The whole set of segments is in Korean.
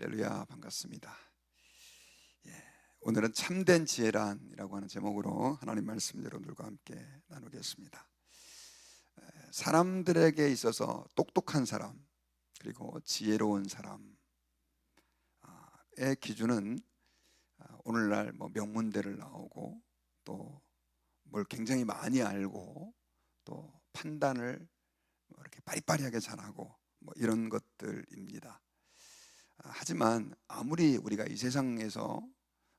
할렐루야 반갑습니다. 예, 오늘은 참된 지혜란이라고 하는 제목으로 하나님 말씀 여러분들과 함께 나누겠습니다. 에, 사람들에게 있어서 똑똑한 사람 그리고 지혜로운 사람의 기준은 아, 오늘날 뭐 명문대를 나오고 또 뭘 굉장히 많이 알고 또 판단을 뭐 이렇게 빠리빠리하게 잘하고 뭐 이런 것들입니다. 아, 하지만 아무리 우리가 이 세상에서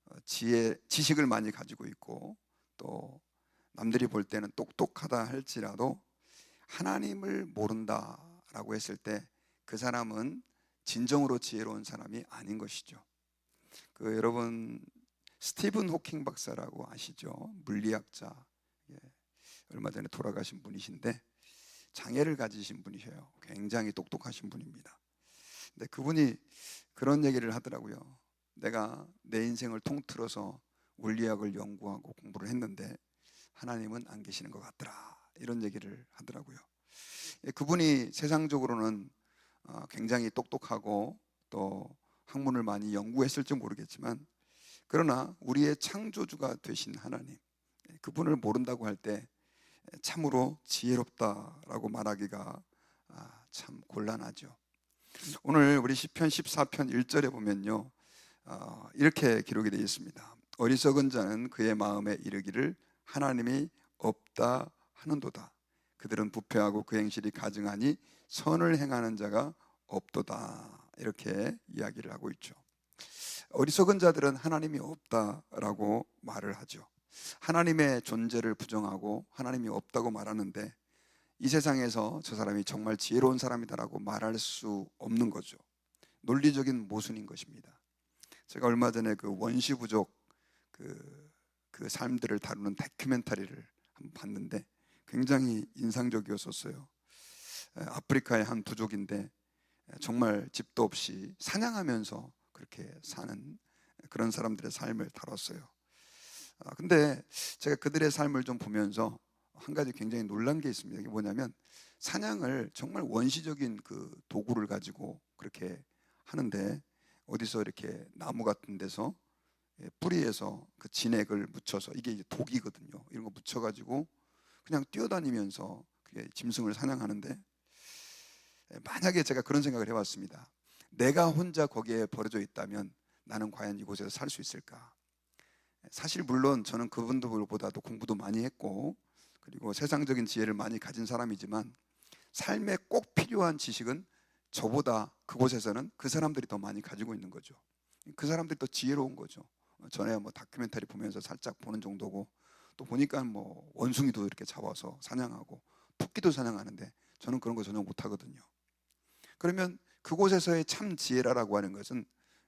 어, 지혜, 지식을 많이 가지고 있고 또 남들이 볼 때는 똑똑하다 할지라도 하나님을 모른다라고 했을 때 그 사람은 진정으로 지혜로운 사람이 아닌 것이죠. 그 여러분 스티븐 호킹 박사라고 아시죠? 물리학자. 예, 얼마 전에 돌아가신 분이신데 장애를 가지신 분이셔요. 굉장히 똑똑하신 분입니다. 근데 그분이 그런 얘기를 하더라고요. 내가 내 인생을 통틀어서 물리학을 연구하고 공부를 했는데 하나님은 안 계시는 것 같더라. 이런 얘기를 하더라고요. 예, 그분이 세상적으로는 어, 굉장히 똑똑하고 또 학문을 많이 연구했을지 모르겠지만 그러나 우리의 창조주가 되신 하나님 예, 그분을 모른다고 할 때 참으로 지혜롭다라고 말하기가 아, 참 곤란하죠. 오늘 우리 시편 14편 1절에 보면요. 어, 이렇게 기록이 되어 있습니다. 어리석은 자는 그의 마음에 이르기를 하나님이 없다 하는도다. 그들은 부패하고 그 행실이 가증하니 선을 행하는 자가 없도다. 이렇게 이야기를 하고 있죠. 어리석은 자들은 하나님이 없다라고 말을 하죠. 하나님의 존재를 부정하고 하나님이 없다고 말하는데 이 세상에서 저 사람이 정말 지혜로운 사람이다라고 말할 수 없는 거죠. 논리적인 모순인 것입니다. 제가 얼마 전에 그 원시 부족 그, 그 삶들을 다루는 다큐멘터리를 한번 봤는데 굉장히 인상적이었었어요. 에, 아프리카의 한 부족인데 에, 정말 집도 없이 사냥하면서 그렇게 사는 그런 사람들의 삶을 다뤘어요. 아, 근데 제가 그들의 삶을 좀 보면서 한 가지 굉장히 놀란 게 있습니다. 이게 뭐냐면 사냥을 정말 원시적인 그 도구를 가지고 그렇게 하는데 어디서 이렇게 나무 같은 데서 예, 뿌리에서 그 진액을 묻혀서 이게 이제 독이거든요. 이런 거 묻혀가지고 그냥 뛰어다니면서 그게 짐승을 사냥하는데 예, 만약에 제가 그런 생각을 해봤습니다. 내가 혼자 거기에 버려져 있다면 나는 과연 이곳에서 살 수 있을까? 사실 물론 저는 그분들보다도 공부도 많이 했고 그리고 세상적인 지혜를 많이 가진 사람이지만 삶에 꼭 필요한 지식은 저보다 그곳에서는 그 사람들이 더 많이 가지고 있는 거죠. 그 사람들이 더 지혜로운 거죠. 전에 뭐 다큐멘터리 보면서 살짝 보는 정도고 또 보니까 뭐 원숭이도 이렇게 잡아서 사냥하고 토끼도 사냥하는데 저는 그런 거 전혀 못 하거든요. 그러면 그곳에서의 참 지혜라라고 하는 것은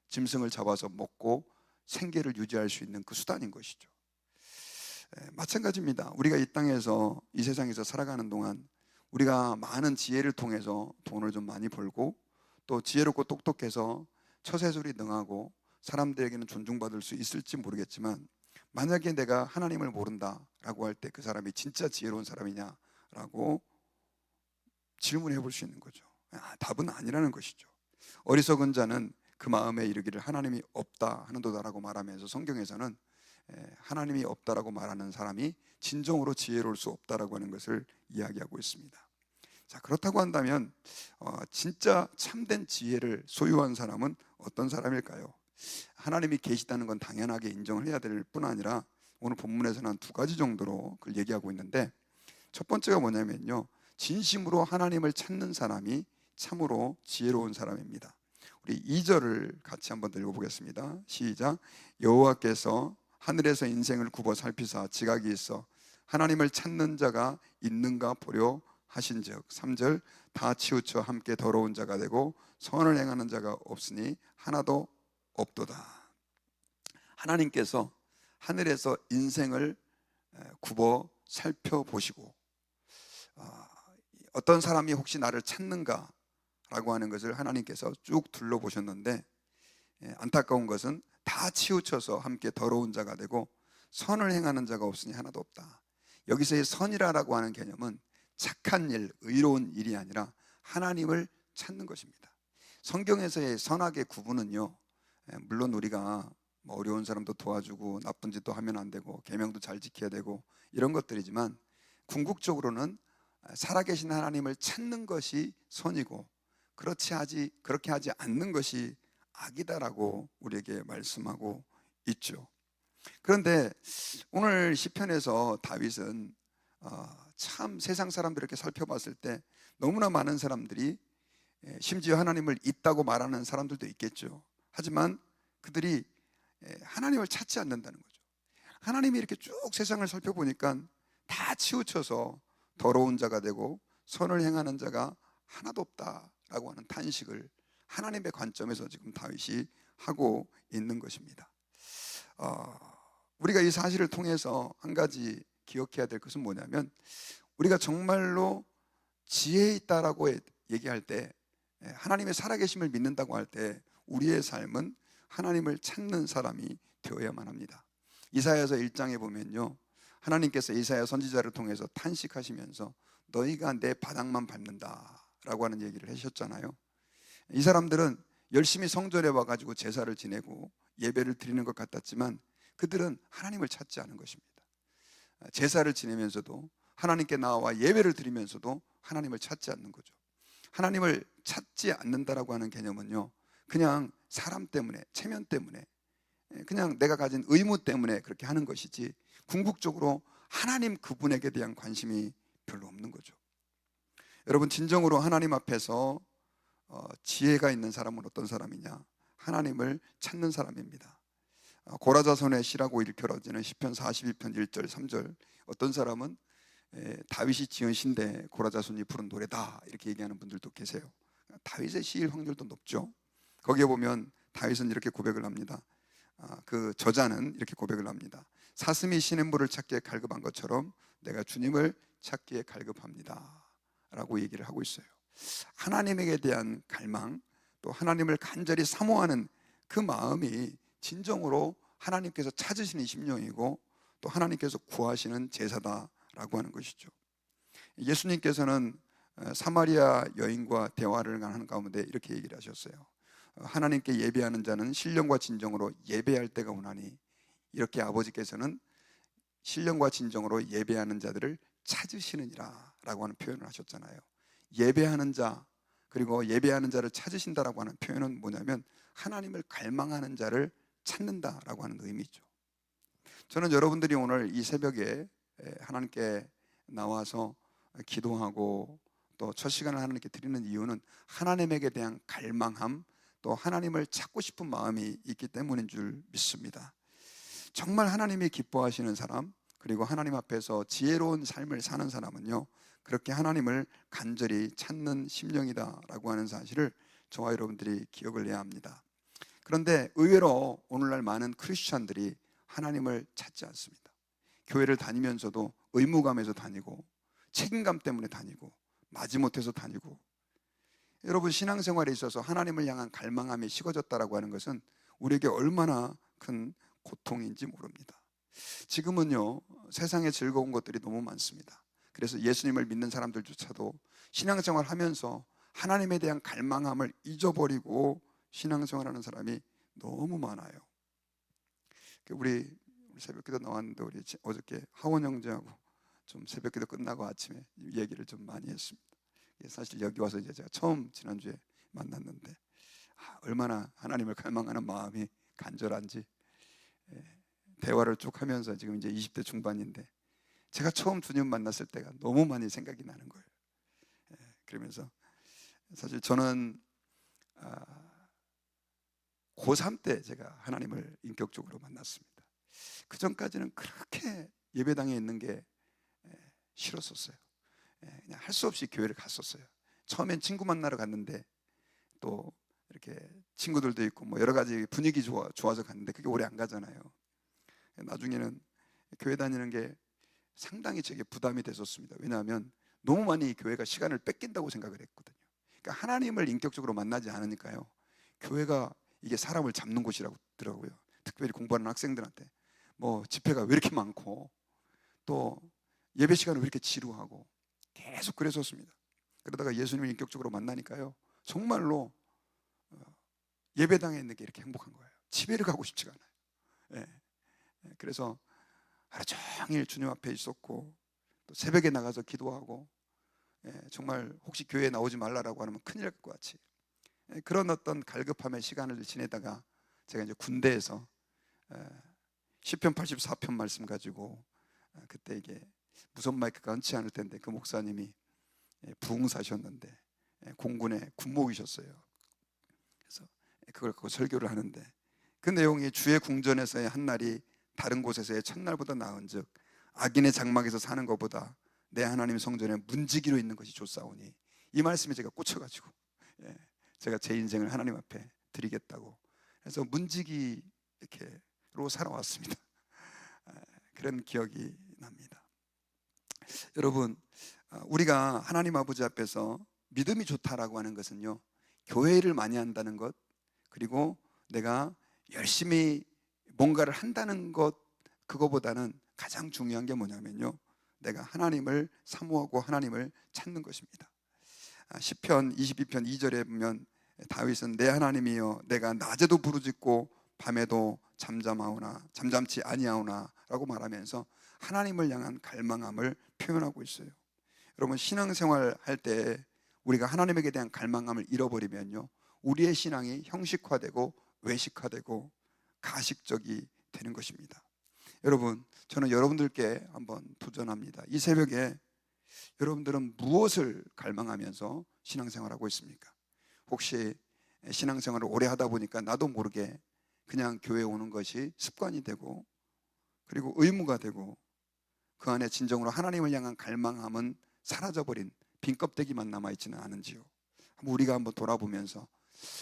짐승을 잡아서 먹고 생계를 유지할 수 있는 그 수단인 것이죠. 에, 마찬가지입니다. 우리가 이 땅에서 이 세상에서 살아가는 동안 우리가 많은 지혜를 통해서 돈을 좀 많이 벌고 또 지혜롭고 똑똑해서 처세술이 능하고 사람들에게는 존중받을 수 있을지 모르겠지만 만약에 내가 하나님을 모른다라고 할 때 그 사람이 진짜 지혜로운 사람이냐라고 질문해 볼 수 있는 거죠. 아, 답은 아니라는 것이죠. 어리석은 자는 그 마음에 이르기를 하나님이 없다 하는도다라고 말하면서 성경에서는 에, 하나님이 없다라고 말하는 사람이 진정으로 지혜로울 수 없다라고 하는 것을 이야기하고 있습니다. 자 그렇다고 한다면 어, 진짜 참된 지혜를 소유한 사람은 어떤 사람일까요? 하나님이 계시다는 건 당연하게 인정을 해야 될 뿐 아니라 오늘 본문에서는 한 두 가지 정도로 그걸 얘기하고 있는데 첫 번째가 뭐냐면요 진심으로 하나님을 찾는 사람이 참으로 지혜로운 사람입니다. 우리 2절을 같이 한번 읽어보겠습니다. 시작. 여호와께서 하늘에서 인생을 굽어 살피사 지각이 있어 하나님을 찾는 자가 있는가 보려 하신즉 3절 다 치우쳐 함께 더러운 자가 되고 선을 행하는 자가 없으니 하나도 없도다. 하나님께서 하늘에서 인생을 굽어 살펴보시고 아, 어떤 사람이 혹시 나를 찾는가 라고 하는 것을 하나님께서 쭉 둘러보셨는데 예, 안타까운 것은 다 치우쳐서 함께 더러운 자가 되고 선을 행하는 자가 없으니 하나도 없다. 여기서의 선이라고 하는 개념은 착한 일, 의로운 일이 아니라 하나님을 찾는 것입니다. 성경에서의 선악의 구분은요. 예, 물론 우리가 뭐 어려운 사람도 도와주고 나쁜 짓도 하면 안 되고 계명도 잘 지켜야 되고 이런 것들이지만 궁극적으로는 살아계신 하나님을 찾는 것이 선이고 그렇지 하지 그렇게 하지 않는 것이 악이다라고 우리에게 말씀하고 있죠. 그런데 오늘 시편에서 다윗은 어, 참 세상 사람들 이렇게 살펴봤을 때 너무나 많은 사람들이 예, 심지어 하나님을 있다고 말하는 사람들도 있겠죠. 하지만 그들이 예, 하나님을 찾지 않는다는 거죠. 하나님이 이렇게 쭉 세상을 살펴보니까 다 치우쳐서 더러운 자가 되고 선을 행하는 자가 하나도 없다라고 하는 탄식을 하나님의 관점에서 지금 다윗이 하고 있는 것입니다. 어, 우리가 이 사실을 통해서 한 가지 기억해야 될 것은 뭐냐면 우리가 정말로 지혜 있다라고 얘기할 때 예, 하나님의 살아계심을 믿는다고 할 때 우리의 삶은 하나님을 찾는 사람이 되어야만 합니다. 이사야서 1장에 보면요. 하나님께서 이사야 선지자를 통해서 탄식하시면서 너희가 내 바닥만 밟는다라고 하는 얘기를 하셨잖아요. 이 사람들은 열심히 성전에 와가지고 제사를 지내고 예배를 드리는 것 같았지만 그들은 하나님을 찾지 않은 것입니다. 제사를 지내면서도 하나님께 나와 예배를 드리면서도 하나님을 찾지 않는 거죠. 하나님을 찾지 않는다라고 하는 개념은요, 그냥 사람 때문에, 체면 때문에, 그냥 내가 가진 의무 때문에 그렇게 하는 것이지, 궁극적으로 하나님 그분에게 대한 관심이 별로 없는 거죠. 여러분, 진정으로 하나님 앞에서 어, 지혜가 있는 사람은 어떤 사람이냐? 하나님을 찾는 사람입니다. 어, 고라자손의 시라고 일컬어지는 시편 42편 1절 3절 어떤 사람은 에, 다윗이 지은 시인데 고라자손이 부른 노래다 이렇게 얘기하는 분들도 계세요. 다윗의 시일 확률도 높죠. 거기에 보면 다윗은 이렇게 고백을 합니다. 아, 그 저자는 이렇게 고백을 합니다. 사슴이 시냇물을 찾기에 갈급한 것처럼 내가 주님을 찾기에 갈급합니다. 라고 얘기를 하고 있어요. 하나님에게 대한 갈망, 또 하나님을 간절히 사모하는 그 마음이 진정으로 하나님께서 찾으시는 심령이고 또 하나님께서 구하시는 제사다라고 하는 것이죠. 예수님께서는 어, 사마리아 여인과 대화를 하는 가운데 이렇게 얘기를 하셨어요. 어, 하나님께 예배하는 자는 신령과 진정으로 예배할 때가 오나니 이렇게 아버지께서는 신령과 진정으로 예배하는 자들을 찾으시느니라라고 하는 표현을 하셨잖아요. 예배하는 자 그리고 예배하는 자를 찾으신다라고 하는 표현은 뭐냐면 하나님을 갈망하는 자를 찾는다라고 하는 의미죠. 저는 여러분들이 오늘 이 새벽에 하나님께 나와서 기도하고 또 첫 시간을 하나님께 드리는 이유는 하나님에게 대한 갈망함 또 하나님을 찾고 싶은 마음이 있기 때문인 줄 믿습니다. 정말 하나님이 기뻐하시는 사람 그리고 하나님 앞에서 지혜로운 삶을 사는 사람은요 그렇게 하나님을 간절히 찾는 심령이다라고 하는 사실을 저와 여러분들이 기억을 해야 합니다. 그런데 의외로 오늘날 많은 크리스천들이 하나님을 찾지 않습니다. 교회를 다니면서도 의무감에서 다니고 책임감 때문에 다니고 마지못해서 다니고 여러분 신앙생활에 있어서 하나님을 향한 갈망함이 식어졌다라고 하는 것은 우리에게 얼마나 큰 고통인지 모릅니다. 지금은요 세상에 즐거운 것들이 너무 많습니다. 그래서 예수님을 믿는 사람들조차도 신앙생활 하면서 하나님에 대한 갈망함을 잊어버리고 신앙생활 하는 사람이 너무 많아요. 우리 새벽 기도 나왔는데 우리 어저께 하원 형제하고 좀 새벽 기도 끝나고 아침에 얘기를 좀 많이 했습니다. 사실 여기 와서 이제 제가 처음 지난주에 만났는데 아, 얼마나 하나님을 갈망하는 마음이 간절한지 예, 대화를 쭉 하면서 지금 이제 20대 중반인데 제가 처음 주님 만났을 때가 너무 많이 생각이 나는 거예요. 예, 그러면서 사실 저는 아, 고3 때 제가 하나님을 인격적으로 만났습니다. 그 전까지는 그렇게 예배당에 있는 게 예, 싫었었어요. 예, 그냥 할 수 없이 교회를 갔었어요. 처음엔 친구 만나러 갔는데 또 이렇게 친구들도 있고 뭐 여러 가지 분위기 좋아, 좋아서 갔는데 그게 오래 안 가잖아요. 나중에는 교회 다니는 게 상당히 제게 부담이 됐었습니다. 왜냐하면 너무 많이 교회가 시간을 뺏긴다고 생각을 했거든요. 그러니까 하나님을 인격적으로 만나지 않으니까요. 교회가 이게 사람을 잡는 곳이라고 더라고요. 특별히 공부하는 학생들한테 뭐 집회가 왜 이렇게 많고 또 예배 시간을 왜 이렇게 지루하고 계속 그랬었습니다. 그러다가 예수님을 인격적으로 만나니까요. 정말로 예배당에 있는 게 이렇게 행복한 거예요. 집에를 가고 싶지가 않아요. 예. 예, 그래서 하루 종일 주님 앞에 있었고 또 새벽에 나가서 기도하고 예, 정말 혹시 교회에 나오지 말라라고 하면 큰일 날 것 같이 예, 그런 어떤 갈급함의 시간을 지내다가 제가 이제 군대에서 예, 시편 84편 말씀 가지고 아, 그때 이게 무선 마이크가 흔치 않을 텐데 그 목사님이 예, 부흥사셨는데 예, 공군의 군목이셨어요. 그래서 그걸 갖고 설교를 하는데 그 내용이 주의 궁전에서의 한 날이 다른 곳에서의 첫날보다 나은즉 악인의 장막에서 사는 것보다 내 하나님 성전에 문지기로 있는 것이 좋사오니 이 말씀에 제가 꽂혀가지고 예, 제가 제 인생을 하나님 앞에 드리겠다고 그래서 문지기 이렇게로 살아왔습니다. 아, 그런 기억이 납니다. 여러분 아, 우리가 하나님 아버지 앞에서 믿음이 좋다라고 하는 것은요 교회를 많이 한다는 것 그리고 내가 열심히 뭔가를 한다는 것 그거보다는 가장 중요한 게 뭐냐면요 내가 하나님을 사모하고 하나님을 찾는 것입니다. 아, 시편 22편 2절에 보면 다윗은 내 하나님이여 내가 낮에도 부르짖고 밤에도 잠잠하오나 잠잠치 아니하오나라고 말하면서 하나님을 향한 갈망함을 표현하고 있어요. 여러분 신앙생활 할 때 우리가 하나님에게 대한 갈망함을 잃어버리면요 우리의 신앙이 형식화되고 외식화되고 가식적이 되는 것입니다. 여러분, 저는 여러분들께 한번 도전합니다. 이 새벽에 여러분들은 무엇을 갈망하면서 신앙생활하고 있습니까? 혹시 신앙생활을 오래 하다 보니까 나도 모르게 그냥 교회 오는 것이 습관이 되고 그리고 의무가 되고 그 안에 진정으로 하나님을 향한 갈망함은 사라져버린 빈 껍데기만 남아있지는 않은지요. 우리가 한번 돌아보면서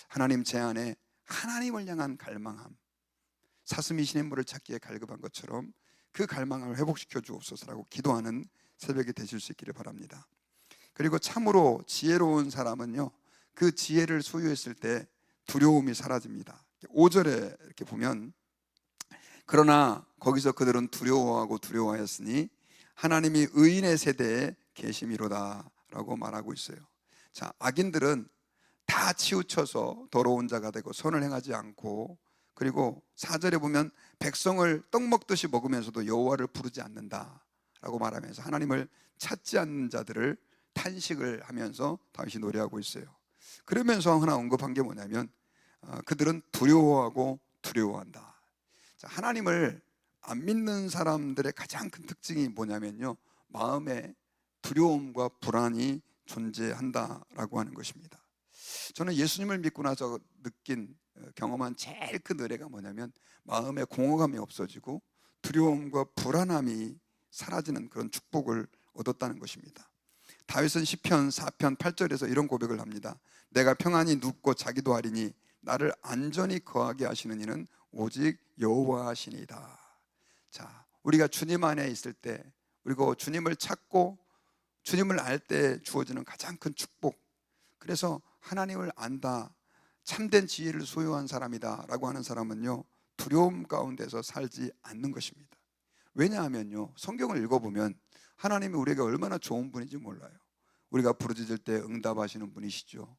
하나님 제 안에 하나님을 향한 갈망함 사슴이 시냇물을 찾기에 갈급한 것처럼 그 갈망을 회복시켜 주옵소서라고 기도하는 새벽이 되실 수 있기를 바랍니다. 그리고 참으로 지혜로운 사람은요. 그 지혜를 소유했을 때 두려움이 사라집니다. 5절에 이렇게 보면 그러나 거기서 그들은 두려워하고 두려워하였으니 하나님이 의인의 세대에 계심이로다 라고 말하고 있어요. 자, 악인들은 다 치우쳐서 더러운 자가 되고 선을 행하지 않고 그리고 4절에 보면 백성을 떡 먹듯이 먹으면서도 여호와를 부르지 않는다라고 말하면서 하나님을 찾지 않는 자들을 탄식을 하면서 다윗이 노래하고 있어요. 그러면서 하나 언급한 게 뭐냐면 어, 그들은 두려워하고 두려워한다. 자, 하나님을 안 믿는 사람들의 가장 큰 특징이 뭐냐면요. 마음에 두려움과 불안이 존재한다라고 하는 것입니다. 저는 예수님을 믿고 나서 느낀 어, 경험한 제일 큰 은혜가 뭐냐면 마음에 공허감이 없어지고 두려움과 불안함이 사라지는 그런 축복을 얻었다는 것입니다. 다윗은 시편 4편 8절에서 이런 고백을 합니다. 내가 평안히 눕고 자기도 하리니 나를 안전히 거하게 하시는 이는 오직 여호와시니다. 자, 우리가 주님 안에 있을 때 그리고 주님을 찾고 주님을 알 때 주어지는 가장 큰 축복. 그래서 하나님을 안다. 참된 지혜를 소유한 사람이다라고 하는 사람은요. 두려움 가운데서 살지 않는 것입니다. 왜냐하면요. 성경을 읽어보면 하나님이 우리에게 얼마나 좋은 분인지 몰라요. 우리가 부르짖을 때 응답하시는 분이시죠.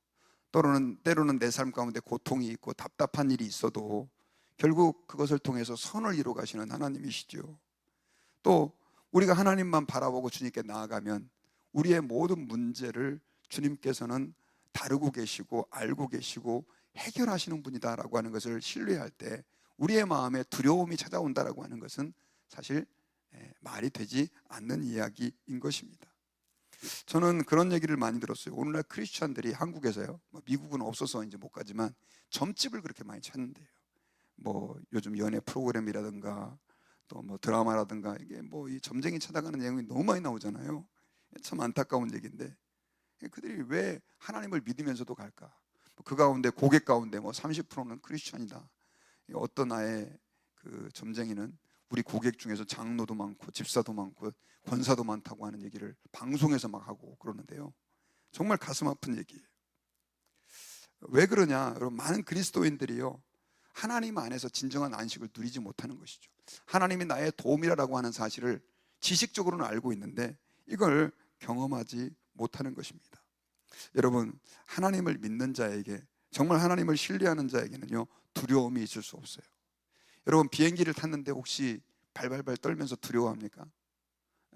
때로는 때로는 내 삶 가운데 고통이 있고 답답한 일이 있어도 결국 그것을 통해서 선을 이루어 가시는 하나님이시죠. 또 우리가 하나님만 바라보고 주님께 나아가면 우리의 모든 문제를 주님께서는 다루고 계시고 알고 계시고 해결하시는 분이다라고 하는 것을 신뢰할 때 우리의 마음에 두려움이 찾아온다라고 하는 것은 사실 예, 말이 되지 않는 이야기인 것입니다. 저는 그런 얘기를 많이 들었어요. 오늘날 크리스천들이 한국에서요, 뭐 미국은 없어서 이제 못 가지만 점집을 그렇게 많이 찾는데요. 뭐 요즘 연애 프로그램이라든가 또 뭐 드라마라든가 이게 뭐 이 점쟁이 찾아가는 내용이 너무 많이 나오잖아요. 참 안타까운 얘기인데 그들이 왜 하나님을 믿으면서도 갈까? 뭐그 가운데 고객 가운데 뭐 30%는 크리스천이다. 어떤 아의 그 점쟁이는 우리 고객 중에서 장로도 많고 집사도 많고 권사도 많다고 하는 얘기를 방송에서 막 하고 그러는데요. 정말 가슴 아픈 얘기예요. 왜 그러냐? 여러분 많은 그리스도인들이요. 하나님 안에서 진정한 안식을 누리지 못하는 것이죠. 하나님이 나의 도움이라고 하는 사실을 지식적으로는 알고 있는데 이걸 경험하지 못하는 것입니다. 여러분, 하나님을 믿는 자에게 정말 하나님을 신뢰하는 자에게는요 두려움이 있을 수 없어요. 여러분 비행기를 탔는데 혹시 발발발 떨면서 두려워합니까?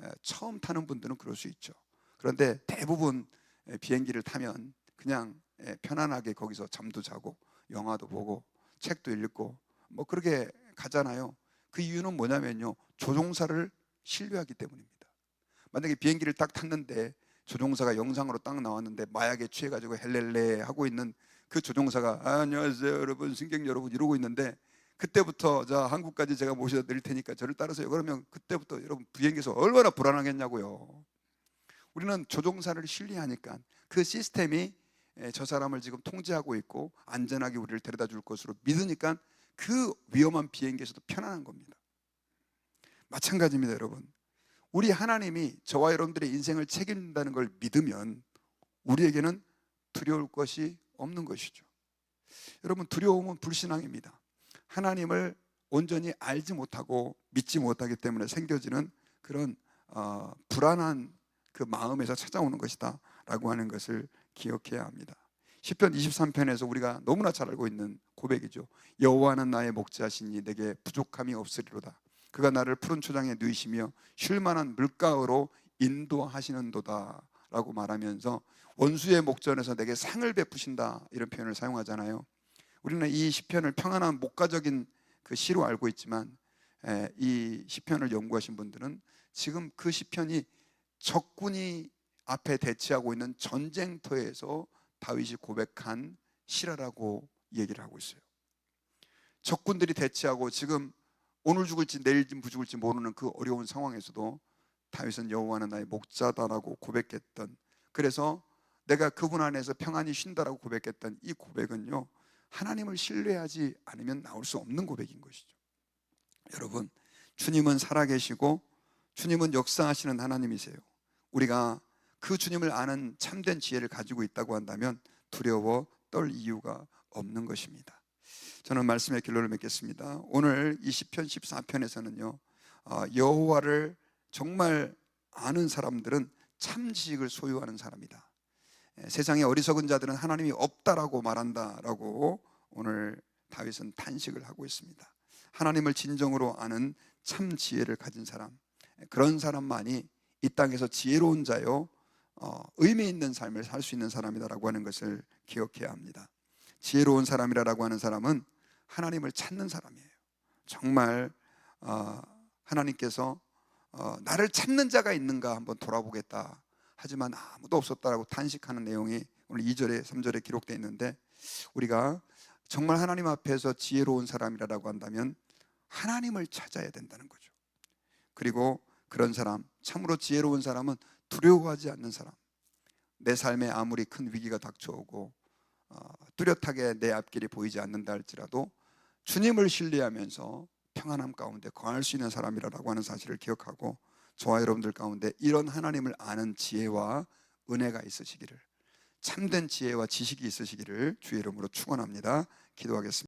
에, 처음 타는 분들은 그럴 수 있죠. 그런데 대부분 에, 비행기를 타면 그냥 에, 편안하게 거기서 잠도 자고 영화도 보고 책도 읽고 뭐 그렇게 가잖아요. 그 이유는 뭐냐면요 조종사를 신뢰하기 때문입니다. 만약에 비행기를 딱 탔는데 조종사가 영상으로 딱 나왔는데 마약에 취해가지고 헬렐레 하고 있는 그 조종사가 아, 안녕하세요 여러분 승객 여러분 이러고 있는데 그때부터 자 한국까지 제가 모셔다 드릴 테니까 저를 따르세요. 그러면 그때부터 여러분 비행기에서 얼마나 불안하겠냐고요. 우리는 조종사를 신뢰하니까 그 시스템이 에, 저 사람을 지금 통제하고 있고 안전하게 우리를 데려다 줄 것으로 믿으니까 그 위험한 비행기에서도 편안한 겁니다. 마찬가지입니다 여러분 우리 하나님이 저와 여러분들의 인생을 책임진다는 걸 믿으면 우리에게는 두려울 것이 없는 것이죠. 여러분 두려움은 불신앙입니다. 하나님을 온전히 알지 못하고 믿지 못하기 때문에 생겨지는 그런 어, 불안한 그 마음에서 찾아오는 것이다라고 하는 것을 기억해야 합니다. 시편 23편에서 우리가 너무나 잘 알고 있는 고백이죠. 여호와는 나의 목자시니 내게 부족함이 없으리로다. 그가 나를 푸른 초장에 누이시며 쉴 만한 물가로 인도하시는도다 라고 말하면서 원수의 목전에서 내게 상을 베푸신다 이런 표현을 사용하잖아요. 우리는 이 시편을 평안한 목가적인 그 시로 알고 있지만 에, 이 시편을 연구하신 분들은 지금 그 시편이 적군이 앞에 대치하고 있는 전쟁터에서 다윗이 고백한 시라라고 얘기를 하고 있어요. 적군들이 대치하고 지금 오늘 죽을지 내일 죽을지 모르는 그 어려운 상황에서도 다윗은 여호와는 나의 목자다라고 고백했던 그래서 내가 그분 안에서 평안히 쉰다라고 고백했던 이 고백은요 하나님을 신뢰하지 않으면 나올 수 없는 고백인 것이죠. 여러분 주님은 살아계시고 주님은 역사하시는 하나님이세요. 우리가 그 주님을 아는 참된 지혜를 가지고 있다고 한다면 두려워 떨 이유가 없는 것입니다. 저는 말씀의 길로를 맺겠습니다. 오늘 이 시편 14편에서는요. 어, 여호와를 정말 아는 사람들은 참 지식을 소유하는 사람이다. 예, 세상에 어리석은 자들은 하나님이 없다라고 말한다라고 오늘 다윗은 탄식을 하고 있습니다. 하나님을 진정으로 아는 참 지혜를 가진 사람, 예, 그런 사람만이 이 땅에서 지혜로운 자요, 어, 의미 있는 삶을 살 수 있는 사람이다라고 하는 것을 기억해야 합니다. 지혜로운 사람이라고 하는 사람은 하나님을 찾는 사람이에요. 정말 어, 하나님께서 어, 나를 찾는 자가 있는가 한번 돌아보겠다. 하지만 아무도 없었다라고 탄식하는 내용이 오늘 2절에 3절에 기록되어 있는데 우리가 정말 하나님 앞에서 지혜로운 사람이라고 한다면 하나님을 찾아야 된다는 거죠. 그리고 그런 사람, 참으로 지혜로운 사람은 두려워하지 않는 사람. 내 삶에 아무리 큰 위기가 닥쳐오고 어, 뚜렷하게 내 앞길이 보이지 않는다 할지라도 주님을 신뢰하면서 평안함 가운데 거할 수 있는 사람이라고 하는 사실을 기억하고 저와 여러분들 가운데 이런 하나님을 아는 지혜와 은혜가 있으시기를 참된 지혜와 지식이 있으시기를 주의 이름으로 축원합니다. 기도하겠습니다.